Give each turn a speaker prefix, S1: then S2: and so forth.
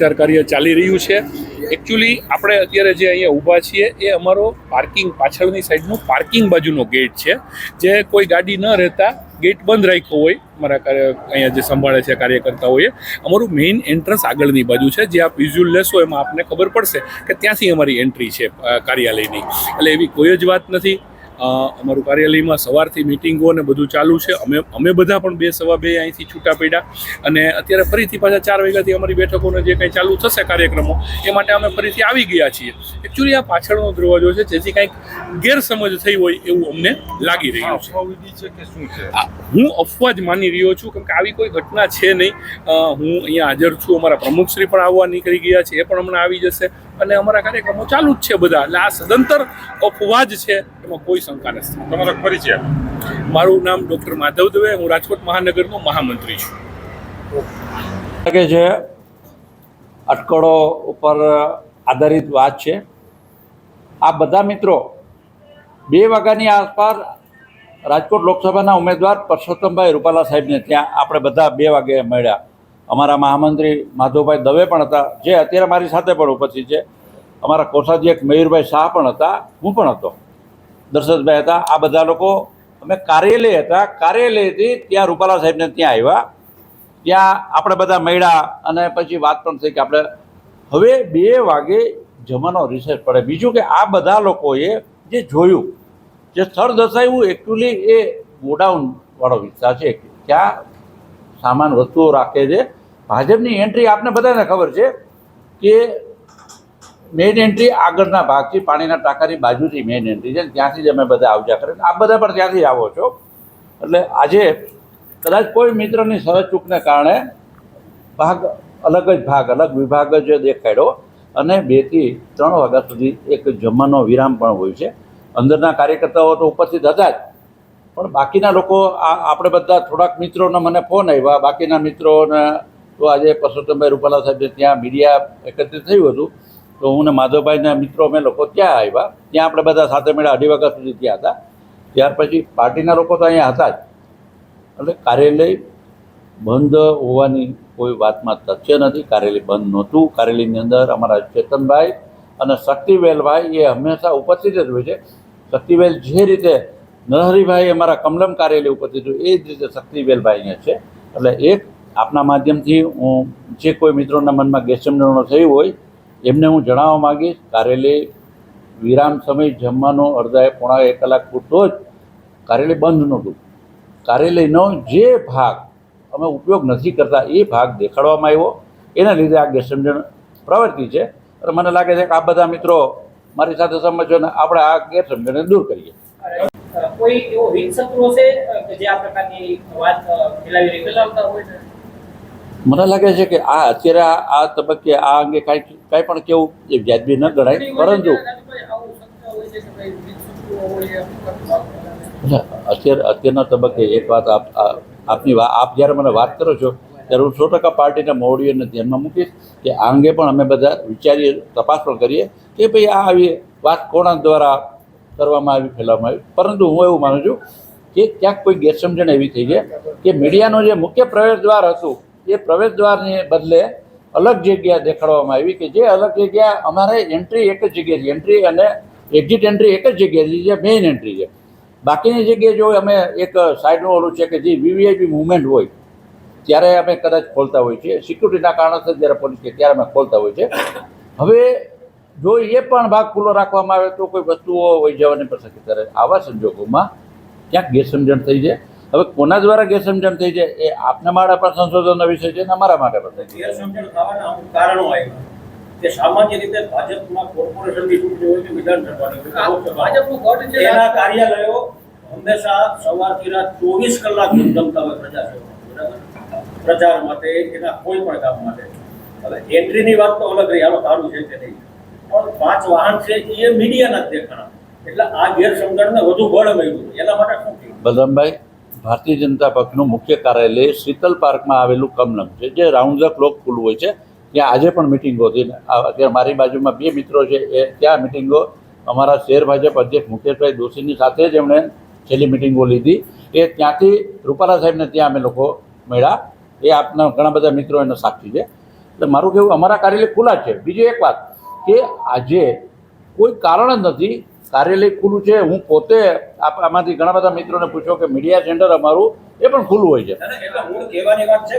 S1: વિસ્તાર કાર્ય ચાલી રહ્યું છે. એકચ્યુઅલી આપણે અત્યારે જે અહીંયા ઊભા છીએ, એ અમારો પાર્કિંગ પાછળની સાઈડનું પાર્કિંગ બાજુનો ગેટ છે. જે કોઈ ગાડી ન રહેતા ગેટ બંધ રાખ્યો હોય, અમારા કાર્ય, અહીંયા જે સંભાળે છે કાર્યકર્તાઓએ અમારું મેઇન એન્ટ્રન્સ આગળની બાજુ છે. જે આપ વિઝ્યુઅલ લેશો એમાં આપને ખબર પડશે કે ત્યાંથી અમારી એન્ટ્રી છે કાર્યાલયની. એટલે એવી કોઈ જ વાત નથી. અમારું કાર્યાલયમાં સવારથી મિટિંગો ને બધું ચાલુ છે. અમે અમે બધા પણ બે સવા બે અહીંથી છૂટા પડ્યા. અને અત્યારે ફરીથી પાછા ચાર વાગ્યાથી અમારી બેઠકોને જે કંઈ ચાલુ થશે કાર્યક્રમો એ માટે અમે ફરીથી આવી ગયા છીએ. એકચ્યુઅલી આ પાછળનો દરવાજો છે જેથી કંઈક ગેરસમજ થઈ હોય એવું અમને લાગી રહ્યું છે.
S2: કે શું
S1: હું અફવા જ માની રહ્યો છું કેમ કે આવી કોઈ ઘટના છે નહીં. હું અહીંયા હાજર છું અમારા પ્રમુખશ્રી પણ આવવા નીકળી ગયા છે એ પણ હમણાં આવી જશે. અને અમારા કાર્યક્રમો ચાલુ જ છે બધા. એટલે આ સદંતર અપવાદ છે એમાં કોઈ શંકા નથી.
S2: તમારો પરિચય
S1: મારું નામ ડૉક્ટર માધવ દવે હું રાજકોટ મહાનગરનો મહામંત્રી છું.
S3: લાગે છે અટકળો ઉપર આધારિત વાત છે. આ બધા મિત્રો બે વાગ્યાની આસપાસ રાજકોટ લોકસભાના ઉમેદવાર પરસોત્તમભાઈ રૂપાલા સાહેબને ત્યાં આપણે બધા બે વાગે મળ્યા. અમારા મહામંત્રી માધવભાઈ દવે પણ હતા, જે અત્યારે મારી સાથે પણ ઉપસ્થિત છે. અમારા કોષાધ્યક્ષ મયુરભાઈ શાહ પણ હતા, હું પણ હતો. દર્શતભાઈ હતા, આ બધા લોકો અમે કાર્યાલય હતા. કાર્યાલયથી ત્યાં રૂપાલા સાહેબને ત્યાં આવ્યા. ત્યાં આપણે બધા મળ્યા અને પછી વાત પણ થઈ કે આપણે હવે બે વાગે જમાનો રિસર્ચ પડે. બીજું કે આ બધા લોકોએ જે જોયું, જે સ્થળ દર્શાવ્યું એકચ્યુઅલી એ ગોડાઉનવાળો વિસ્તાર છે. ત્યાં સામાન વસ્તુઓ રાખે છે ભાજપની એન્ટ્રી આપને બધાને ખબર છે કે મેઇન એન્ટ્રી આગળના ભાગથી પાણીના ટાંકાની બાજુથી મેઇન એન્ટ્રી છે. ત્યાંથી જ અમે બધા આવજા કરે આપ બધા પણ ત્યાંથી આવો છો. એટલે આજે કદાચ કોઈ મિત્રની સરસ ચૂકને કારણે ભાગ અલગ જ ભાગ, અલગ વિભાગ જ દેખાડ્યો અને બેથી ત્રણ વાગ્યા સુધી એક જમવાનો વિરામ પણ હોય છે. અંદરના કાર્યકર્તાઓ તો ઉપસ્થિત હતા જ. પણ બાકીના લોકો આ, આપણે બધા થોડાક મિત્રોના મને ફોન આવ્યા. બાકીના મિત્રોને તો આજે પરસોત્તમભાઈ રૂપાલા સાહેબ ત્યાં મીડિયા એકત્રિત થયું હતું. તો હું ને માધવભાઈના મિત્રો અમે લોકો ત્યાં આવ્યા. ત્યાં આપણે બધા સાથે મળ્યા અઢી વાગ્યા સુધી ત્યાં હતા. ત્યાર પછી પાર્ટીના લોકો તો અહીંયા હતા જ. એટલે કાર્યાલય બંધ હોવાની કોઈ વાતમાં તથ્ય નથી. કાર્યાલય બંધ નહોતું. કાર્યાલયની અંદર અમારા ચેતનભાઈ અને શક્તિવેલભાઈ એ હંમેશા ઉપસ્થિત જ હોય છે. શક્તિવેલ જે રીતે નરહરિભાઈ અમારા કમલમ કાર્યાલય ઉપસ્થિત હોય એ જ રીતે શક્તિવેલભાઈ અહીંયા છે. એટલે એક આપના માધ્યમથી હું જે કોઈ મિત્રોના મનમાં ગેરસમજણો થઈ હોય, એમને હું જણાવવા માગીશ. કારેલી વિરામ સમય જમવાનો અડધા પોણા એક કલાક પૂરતો જ કારેલી બંધ નહોતું. કાર્યાલયનો જે ભાગ અમે ઉપયોગ નથી કરતા, એ ભાગ દેખાડવામાં આવ્યો. એના લીધે આ ગેરસમજણ પ્રવૃત્તિ છે. અને મને લાગે છે કે આ બધા મિત્રો મારી સાથે સમજો ને આપણે આ ગેરસમજણને દૂર કરીએ.
S4: કોઈ એવો હિંસકરો છે જે આ પ્રકારની વાત ફેલાવી હોય
S3: મને લાગે છે કે આ અત્યારે આ આ તબક્કે આ અંગે કાંઈ કાંઈ પણ કેવું એ વ્યાજબી ન ગણાય. પરંતુ અત્યારે અત્યારના તબક્કે એક વાત આપ આપની વાત આપ જ્યારે મને વાત કરો છો ત્યારે હું સો ટકા પાર્ટીના મોવડીઓને ધ્યાનમાં મૂકીશ કે આ અંગે પણ અમે બધા વિચારીએ તપાસ પણ કરીએ કે ભાઈ આ આવી વાત કોણા દ્વારા કરવામાં આવી ફેલાવવામાં આવી? પરંતુ હું એવું માનું છું કે ક્યાંક કોઈ ગેરસમજણ એવી થઈ છે કે મીડિયાનો જે મુખ્ય પ્રવેશ દ્વાર હતું એ પ્રવેશ દ્વારને બદલે અલગ જગ્યા દેખાડવામાં આવી કે જે અલગ જગ્યા અમારે એન્ટ્રી એક જ જગ્યાએ એન્ટ્રી અને એક્ઝિટ એન્ટ્રી એક જ જગ્યાએ છે, જે મેઇન એન્ટ્રી છે. બાકીની જગ્યાએ જો અમે એક સાઈડનું ઓલું છે કે જે વીવીઆઈપી મુવમેન્ટ હોય, ત્યારે અમે કદાચ ખોલતા હોઈએ છીએ. સિક્યુરિટીના કારણોસર જ્યારે પોલીસ કે ત્યારે અમે ખોલતા હોઈએ છીએ. હવે જો એ પણ ભાગ ખુલ્લો રાખવામાં આવે તો કોઈ વસ્તુઓ હોઈ જવાની પણ શક્યતા રહે. આવા સંજોગોમાં ક્યાંક ગેરસમજણ થઈ છે હવે કોના દ્વારા ગેરસમજણ થઈ છે? એ આપના માટે પણ સંશોધનનો વિષય છે અને અમારા માટે પણ થઈ છે.
S4: ગેરસમજણ થવાના અમુક કારણો આવ્યા કે સામાન્ય રીતે ભાજપમાં કોર્પોરેશનની ચૂંટણી હોય કે વિધાનસભાની હોય કે લોકસભા
S5: ભાજપનું ગઢ છે.
S4: એના કાર્યાલયો હંમેશા સવારથી રાત ચોવીસ કલાક ધમધમતા હોય પ્રજા પ્રચાર માટે એના કોઈ પણ કામ માટે. હવે એન્ટ્રીની વાત તો અલગ રહી હાલો તારું છે કે નહીં. પણ પાંચ વાહન છે એ મીડિયાના જ દેખાણા. એટલે આ ગેરસમજણને વધુ બળ મળ્યું. એના માટે શું થયું?
S3: બલરામભાઈ? ભારતીય જનતા પક્ષનું મુખ્ય કાર્યાલય શીતલ પાર્કમાં આવેલું કમલમ છે, જે રાઉન્ડ ધ ક્લોક ખુલ્લું હોય છે. ત્યાં આજે પણ મિટિંગો હતી અત્યારે મારી બાજુમાં બે મિત્રો છે, એ ત્યાં મિટિંગો અમારા શેર ભાજપ અધ્યક્ષ મુકેશભાઈ દોશીની સાથે જ એમણે છેલ્લી મિટિંગો લીધી. એ ત્યાંથી રૂપાલા સાહેબને ત્યાં અમે લોકો મળ્યા. એ આપના ઘણા બધા મિત્રો એનો સાક્ષી છે. એટલે મારું કહેવું, અમારા કાર્યાલય ખુલ્લા છે. બીજી એક વાત કે આજે કોઈ કારણ જ નથી કાર્યાલય ખુલ્લું છે. હું પોતે આમાંથી ઘણા બધા મિત્રોને પૂછ્યો કે મીડિયા સેન્ટર અમારું એ પણ ખુલ્લું હોય
S4: છે